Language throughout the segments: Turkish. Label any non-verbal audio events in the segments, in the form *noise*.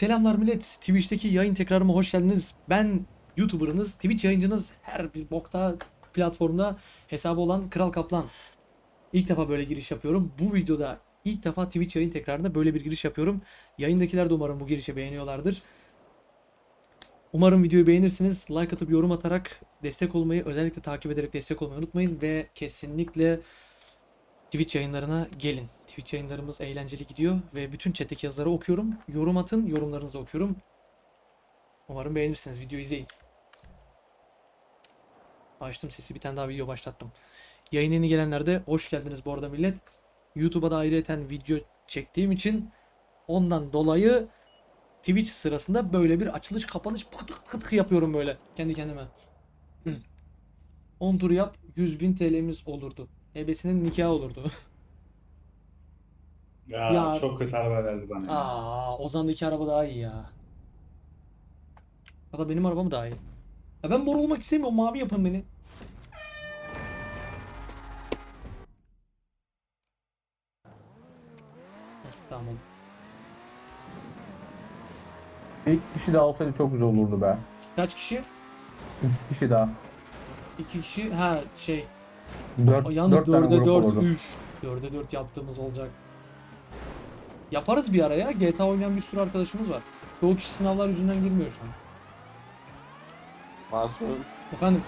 Selamlar millet. Twitch'teki yayın tekrarıma hoş geldiniz. Ben YouTuber'ınız, Twitch yayıncınız, her bir bokta platformda hesabı olan Kral Kaplan. İlk defa böyle giriş yapıyorum. Bu videoda ilk defa Twitch yayın tekrarında böyle bir giriş yapıyorum. Yayındakiler de umarım bu girişi beğeniyorlardır. Umarım videoyu beğenirsiniz. Like atıp yorum atarak destek olmayı, özellikle takip ederek destek olmayı unutmayın ve kesinlikle Twitch yayınlarına gelin. Twitch yayınlarımız eğlenceli gidiyor ve bütün chat'teki yazıları okuyorum. Yorum atın, yorumlarınızı okuyorum. Umarım beğenirsiniz. Videoyu izleyin. Açtım sesi, bir tane daha video başlattım. Yayın yeni gelenler de hoş geldiniz bu arada millet. YouTube'a da ayrıyeten video çektiğim için ondan dolayı Twitch sırasında böyle bir açılış kapanış pıtık pıtık yapıyorum böyle kendi kendime. Hı. 10 tur yap 100.000 TL'miz olurdu. Ebesinin nikahı olurdu. Ya, *laughs* Ya- çok kötü araba verdi bana. ya. Aa, Ozan'daki araba daha iyi ya. Da benim arabam daha iyi. Ya ben mor olmak istemiyorum. Mavi yapın beni. Heh, Tamam oldu. İlk kişi daha olsaydı çok güzel olurdu be. Kaç kişi? İki kişi daha. İki kişi. Ha şey. Dört, Yalnız dört tane 4'e grup 4. olurdu. Üf. 4'e 4 yaptığımız olacak. Yaparız bir ara ya. GTA oynayan bir sürü arkadaşımız var. Çoğu kişi sınavlar yüzünden girmiyor şu an. Masum, Efendim.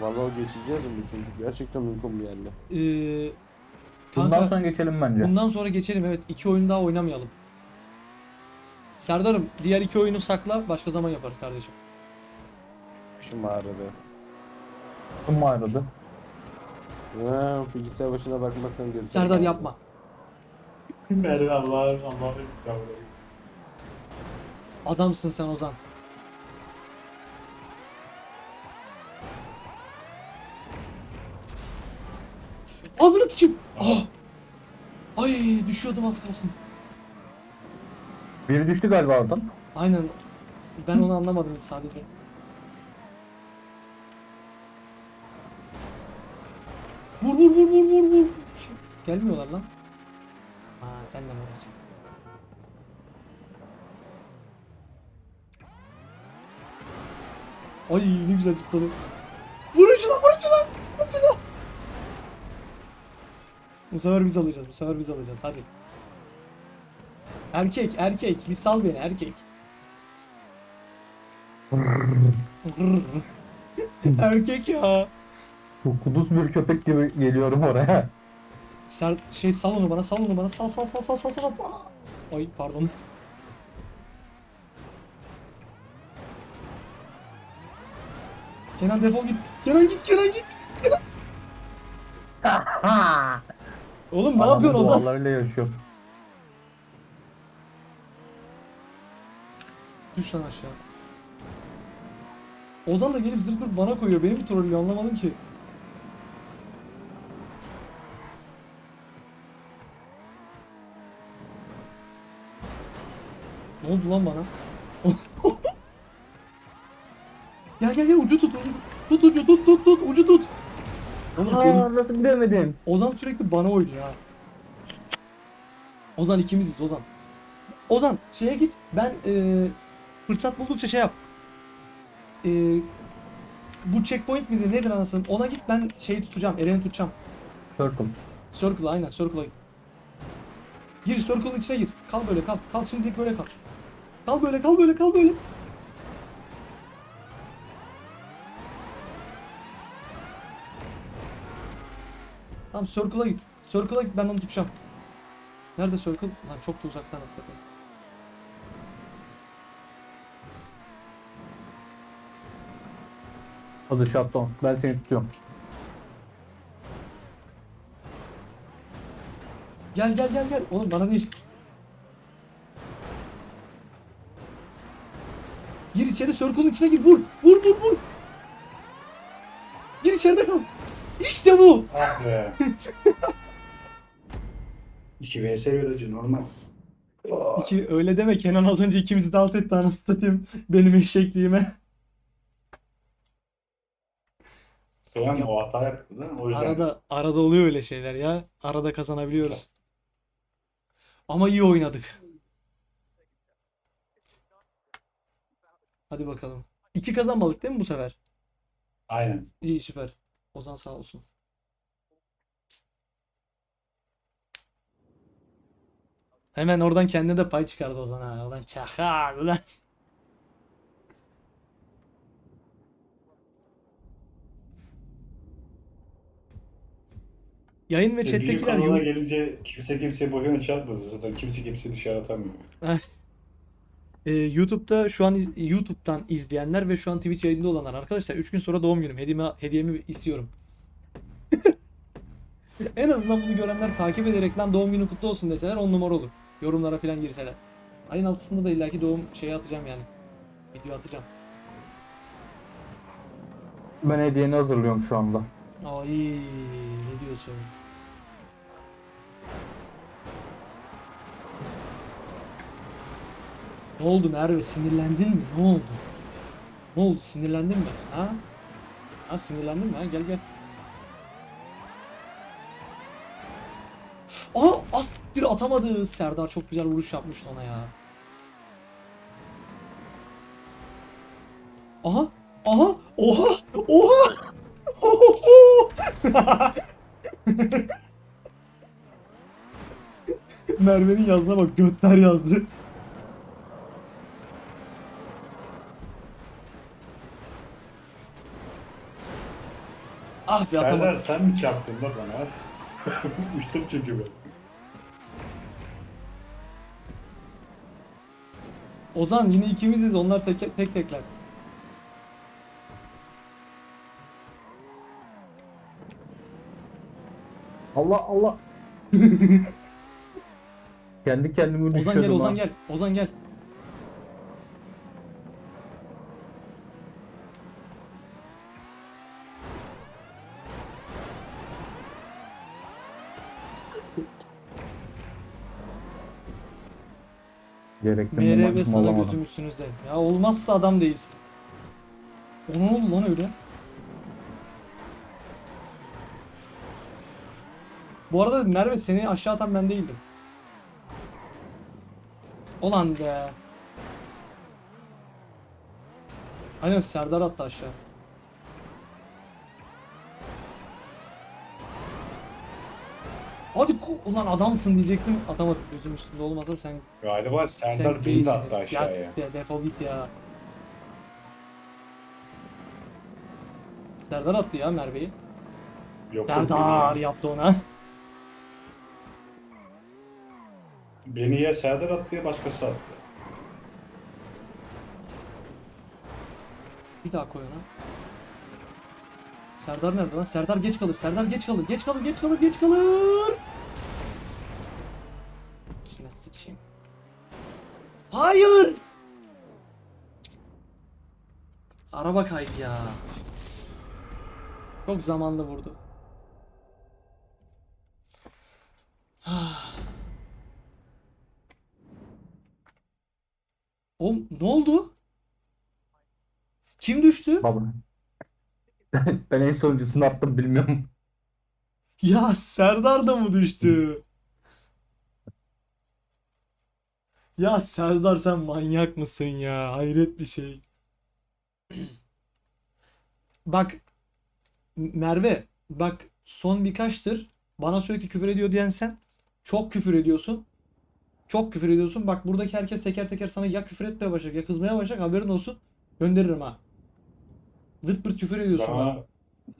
Valo geçeceğiz mi çünkü gerçekten mümkün bir yerle. Eee Bundan kanka- sonra geçelim bence. Bundan sonra geçelim evet. iki oyun daha oynamayalım. Serdar'ım diğer iki oyunu sakla. Başka zaman yaparız kardeşim. Şu mağarada. Kim mi ayrıldı? Ha, bilgisayar başına bakmaktan gerisi. Serdar yapma. Merve Allah'ım Allah'ım. yavrum. Adamsın sen Ozan. Ağzını sıçayım. Ah! Ay düşüyordum az kalsın. Biri düştü galiba oradan. Aynen. Ben onu anlamadım sadece. Vur vur vur vur vur vur. Gelmiyorlar lan. Aa sen de vuracaksın? Ay ne güzel zıpladı. Vurun şuna vurun şuna. Vurun şuna. Bu sefer biz alacağız. Bu sefer biz alacağız. Hadi. Erkek erkek. Bir sal beni erkek. *laughs* erkek ya. Kuduz bir köpek gibi geliyorum oraya. Ser şey sal onu bana sal onu bana sal sal sal sal sal sal. Aa! Ay pardon. Kenan defol git. Kenan git Kenan git. Kenan. *laughs* Oğlum ne yapıyorsun Ozan? Duvarlarıyla yaşıyor. Düş lan aşağı. Ozan da gelip zırt bana koyuyor. Beni mi trollüyor anlamadım ki. Oldu lan bana? *laughs* gel gel gel ucu tut ucu. Tut ucu tut tut tut ucu tut. Oğlum Aa, nasıl bilemedim? Ozan sürekli bana oynuyor ha. Ozan ikimiziz Ozan. Ozan şeye git. Ben e, fırsat buldukça şey yap. E, bu checkpoint midir nedir anasını? Ona git ben şeyi tutacağım. Eren'i tutacağım. Circle. Circle aynen circle'a git. Gir circle'ın içine gir. Kal böyle kal. Kal şimdilik böyle kal. Kal böyle kal böyle kal böyle. Tamam circle'a git. Circle'a git ben onu tutacağım. Nerede circle? Lan çok da uzaktan aslında. Hadi shutdown. Ben seni tutuyorum. Gel gel gel gel. Oğlum bana değil. Gir içeri circle'ın içine gir. Vur. Vur vur vur. Gir içeride kal. İşte bu. Ah be. *laughs* 2 vs verici normal. İki, öyle deme Kenan az önce ikimizi de alt etti anasını satayım. Benim eşekliğime. Şu an o hata yaptı değil mi? O yüzden. Arada arada oluyor öyle şeyler ya. Arada kazanabiliyoruz. Ama iyi oynadık. Hadi bakalım. İki kazanmalık değil mi bu sefer? Aynen. İyi süper. Ozan sağ olsun. Hemen oradan kendine de pay çıkardı Ozan ha. Ulan çakal ulan. Yayın ve Büyük chat'tekiler konulara yu- gelince kimse kimseye boşuna çarpmasın. Zaten kimse kimseyi dışarı atamıyor. *laughs* Ee, YouTube'da şu an YouTube'dan izleyenler ve şu an Twitch yayında olanlar arkadaşlar 3 gün sonra doğum günüm. Hediyemi, hediyemi istiyorum. *laughs* en azından bunu görenler takip ederek lan doğum günü kutlu olsun deseler 10 numara olur. Yorumlara falan girseler. Ayın altısında da illaki doğum şeyi atacağım yani. Video atacağım. Ben hediyeni hazırlıyorum şu anda. Ay ne diyorsun? Ne oldu Merve? Sinirlendin mi? Ne oldu? Ne oldu? Sinirlendin mi? Ha? Ha sinirlendin mi? Ha gel gel. Aa astir atamadı. Serdar çok güzel vuruş yapmıştı ona ya. Aha. Aha. Oha. Oha. *laughs* Merve'nin yazdığına bak götler yazdı. Ah be Serdar atamadım. sen mi çarptın bak bana? *laughs* Uçtum çünkü ben. Ozan yine ikimiziz onlar tek tek tekler. Allah Allah. *laughs* Kendi kendimi Ozan gel Ozan ha. gel. Ozan gel. Gerekli momentum sana alamadım. gözüm üstünüzde. Ya olmazsa adam değilsin. O ne oldu lan öyle? Bu arada Merve seni aşağı atan ben değildim. Olan be. Aynen Serdar attı aşağı. Hadi ku ulan adamsın diyecektim atamadım gözüm üstünde olmasa sen Galiba Serdar beni de değilsiniz. attı aşağıya. Ya, ya defol git ya. Serdar attı ya Merve'yi. Yok, yok, Serdar beni, yaptı ona. beni ya Serdar attı ya başkası attı. Bir daha koy ona. Serdar nerede lan? Serdar geç kalır. Serdar geç kalır. Geç kalır. Geç kalır. Geç kalır. İçine sıçayım. Hayır. Araba kaydı ya. Çok zamanlı vurdu. *sighs* Oğlum ne oldu? Kim düştü? Baba. Ben en sonuncusunu attım bilmiyorum. Ya Serdar da mı düştü? Ya Serdar sen manyak mısın ya? Hayret bir şey. Bak Merve bak son birkaçtır bana sürekli küfür ediyor diyen sen çok küfür ediyorsun. Çok küfür ediyorsun. Bak buradaki herkes teker teker sana ya küfür etmeye başlayacak ya kızmaya başlayacak haberin olsun. Gönderirim ha. Zırt pırt küfür ediyorsun bana.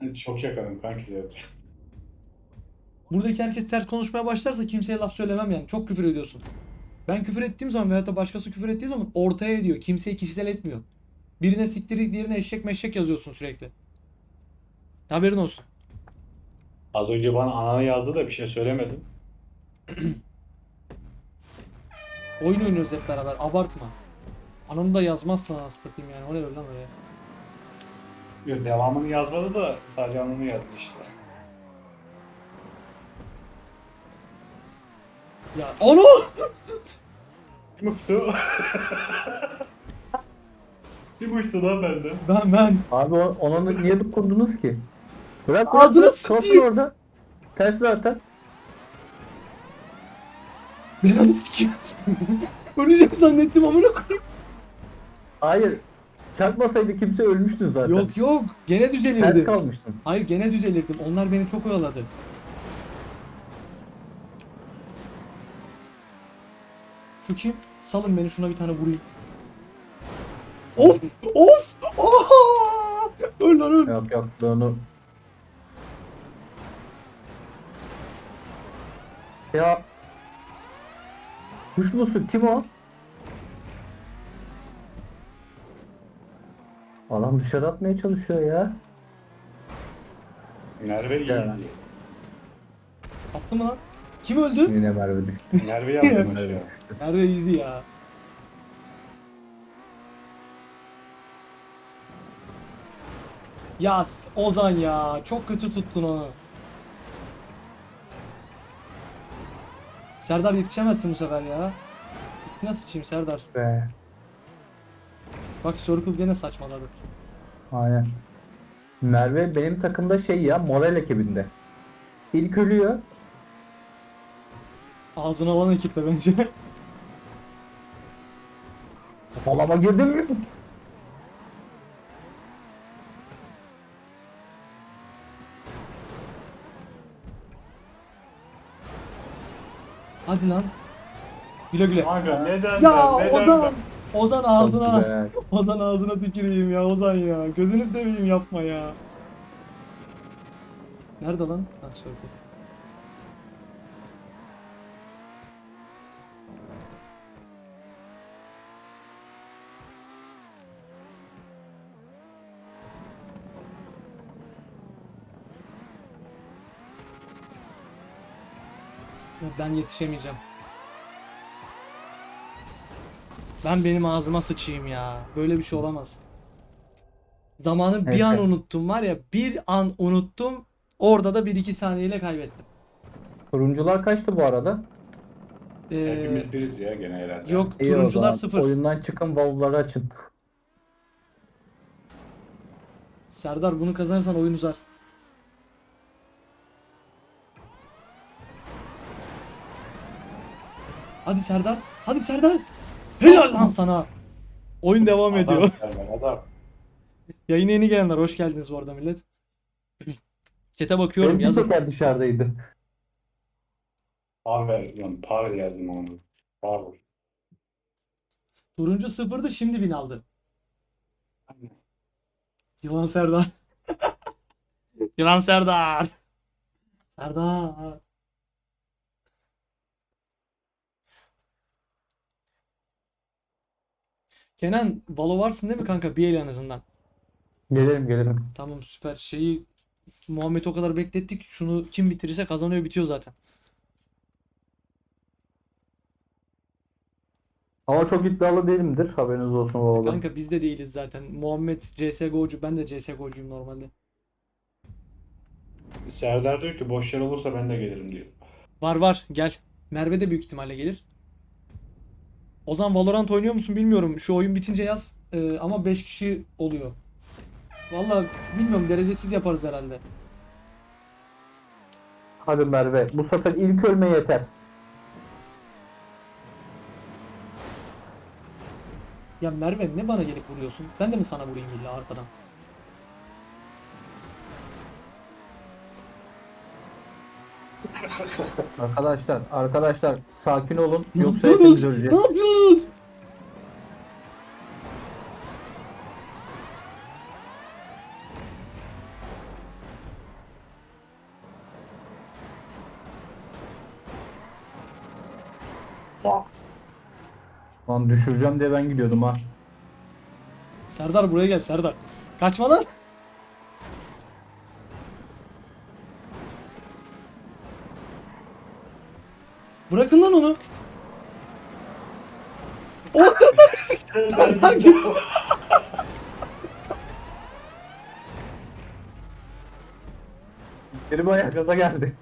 Bana çok yakınım kanki zaten. Buradaki herkes ters konuşmaya başlarsa kimseye laf söylemem yani. Çok küfür ediyorsun. Ben küfür ettiğim zaman veyahut da başkası küfür ettiği zaman ortaya ediyor. Kimseyi kişisel etmiyor. Birine siktir diğerine eşek meşek yazıyorsun sürekli. Haberin olsun. Az önce bana ananı yazdı da bir şey söylemedim. Oyun oynuyoruz hep beraber. Abartma. Ananı da yazmazsan anasını satayım yani. O ne öyle lan öyle. Yok devamını yazmadı da sadece ananı yazdı işte. Ya onu! Kim uçtu? *laughs* Kim uçtu lan benden? Ben ben. Abi o- ona niye dokundunuz ki? Bırak bırak Ağzını bırak. Kalsın sıçayım. orada. Ters zaten. Belanı sikeyim. *laughs* Öleceğim zannettim amına koyayım. Hayır. Çarpmasaydı kimse ölmüştün zaten. Yok yok gene Ters düzelirdim. kalmıştın. Hayır gene düzelirdim. Onlar beni çok oyaladı. Şu kim? Salın beni şuna bir tane vurayım. Of! Of! Oha! Öl lan öl. Yok yok ben onu... Ya... Kuş musun? Kim o? Adam dışarı atmaya çalışıyor ya. Merve Ya. easy. Attı mı lan? Kim öldü? Yine Merve düştü. Merve yaptım aşağı. Nerede izli ya? Ya s- Ozan ya çok kötü tuttun onu. Serdar yetişemezsin bu sefer ya. Nasıl sıçayım Serdar? Be. Bak Circle gene saçmaladı. Aynen. Merve benim takımda şey ya moral ekibinde. İlk ölüyor. Ağzına alan ekipte bence. *laughs* Falama girdim mi? Hadi lan. Güle güle. Kanka neden Ya ben, neden Ozan. ben? Ozan ağzına. Ozan ağzına tüküreyim ya Ozan ya. Gözünü seveyim yapma ya. Nerede lan? Ha Circle. Ben yetişemeyeceğim. Ben benim ağzıma sıçayım ya. Böyle bir şey olamaz. Zamanı bir an Evet. unuttum var ya. Bir an unuttum. Orada da 1-2 saniyeyle kaybettim. Turuncular kaçtı bu arada? Ee, Hepimiz biriz ya gene herhalde. yok İyi turuncular zaman. 0. Oyundan çıkın valvları açın. Serdar bunu kazanırsan oyun uzar. Hadi Serdar. Hadi Serdar. Helal lan sana. Oyun devam Adam ediyor. Serdar, adam. Yayına yeni gelenler hoş geldiniz bu arada millet. Chat'e bakıyorum Benim yazın. teker dışarıdaydı. Power, yani power yazdım onu. Power. Turuncu sıfırdı şimdi bin aldı. Yılan Serdar. Yılan Serdar. Serdar. Kenan Valo varsın değil mi kanka? Bir el en azından. Gelirim gelirim. Tamam süper. Şeyi Muhammed o kadar beklettik. Şunu kim bitirirse kazanıyor bitiyor zaten. Ama çok iddialı değilimdir. Haberiniz olsun oğlum. Kanka biz de değiliz zaten. Muhammed CSGO'cu ben de CSGO'cuyum normalde. Serdar diyor ki boş yer olursa ben de gelirim diyor. Var var gel. Merve de büyük ihtimalle gelir. Ozan Valorant oynuyor musun bilmiyorum. Şu oyun bitince yaz. Ee, ama 5 kişi oluyor. Vallahi bilmiyorum derecesiz yaparız herhalde. Hadi Merve. Bu sefer ilk ölme yeter. Ya Merve ne bana gelip vuruyorsun? Ben de mi sana vurayım illa arkadan? Arkadaşlar, arkadaşlar sakin olun. Ne Yoksa hepimiz Ne öleceğiz. yapıyorsunuz? Lan düşüreceğim diye ben gidiyordum ha. Serdar buraya gel Serdar. Kaçma lan. Bırakın lan onu. O Serdar Serdar gitti. *laughs* Benim ayak gaza geldi.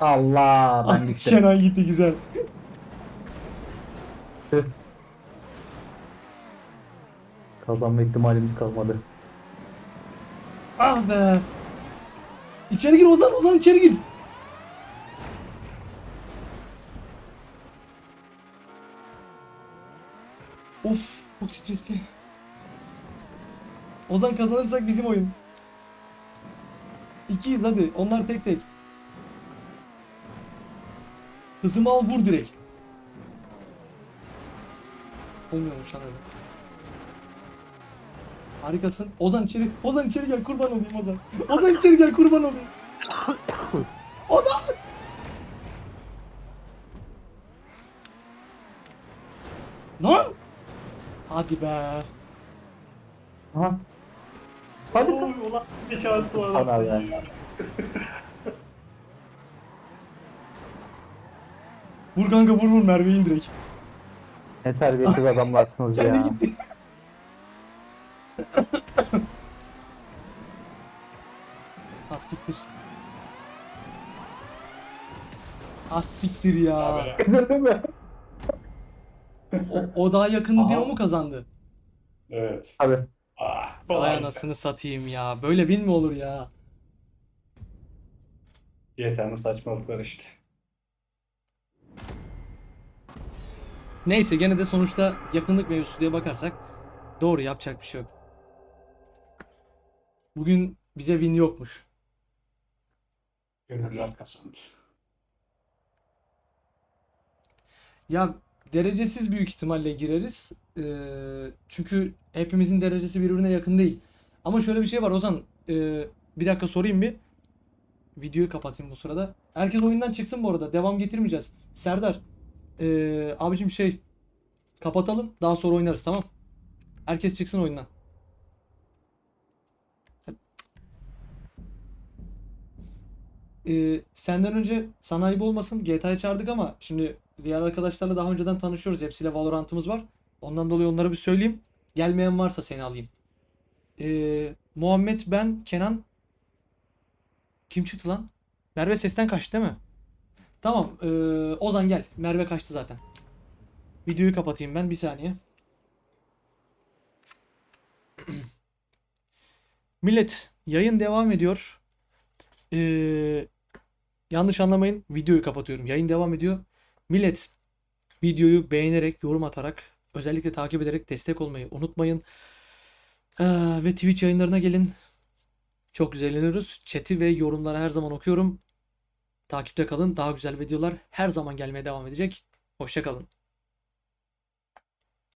Allah ben gittim. Kenan gitti güzel. Kazanma ihtimalimiz kalmadı. Ah be. İçeri gir Ozan Ozan içeri gir. Of çok stresli. Ozan kazanırsak bizim oyun. İkiyiz hadi. Onlar tek tek. Hızımı al vur direkt. Olmuyormuş lan öyle. Harikasın. Ozan içeri. Ozan içeri gel kurban olayım Ozan. Ozan içeri gel kurban olayım. *coughs* Ozan! Lan! Hadi be. Aha. Hadi. Oy, ulan zekası var. Sana ya. Vur kanka vur vur Merve'yi in direkt. Ne terbiyesiz adamlarsınız Kendi ya. gitti. Ha siktir. Ha siktir ya. Kızırdın mı? O, o daha Aha. o mu kazandı? Evet. Abi. Ah, Vay anasını satayım ya. Böyle win mi olur ya? GTA'nın saçmalıkları işte. Neyse gene de sonuçta yakınlık mevzusu diye bakarsak doğru yapacak bir şey yok. Bugün bize win yokmuş. Gönüller kazandı. Ya derecesiz büyük ihtimalle gireriz. Ee, çünkü hepimizin derecesi birbirine yakın değil. Ama şöyle bir şey var Ozan. ee, bir dakika sorayım bir. Videoyu kapatayım bu sırada. Herkes oyundan çıksın bu arada. Devam getirmeyeceğiz. Serdar. ee, abicim şey. Kapatalım. Daha sonra oynarız tamam. Herkes çıksın oyundan. Ee, senden önce sana ayıp olmasın GTA'ya çağırdık ama şimdi diğer arkadaşlarla daha önceden tanışıyoruz. Hepsiyle Valorant'ımız var. Ondan dolayı onlara bir söyleyeyim. Gelmeyen varsa seni alayım. Ee, Muhammed, ben, Kenan. Kim çıktı lan? Merve sesten kaçtı değil mi? Tamam. ee, Ozan gel. Merve kaçtı zaten. Videoyu kapatayım ben bir saniye. *clears throat* Millet yayın devam ediyor. Ee, yanlış anlamayın. Videoyu kapatıyorum. Yayın devam ediyor. Millet videoyu beğenerek, yorum atarak, özellikle takip ederek destek olmayı unutmayın. Ee, ve Twitch yayınlarına gelin. Çok güzel eğleniyoruz. Chat'i ve yorumları her zaman okuyorum. Takipte kalın. Daha güzel videolar her zaman gelmeye devam edecek. Hoşça kalın.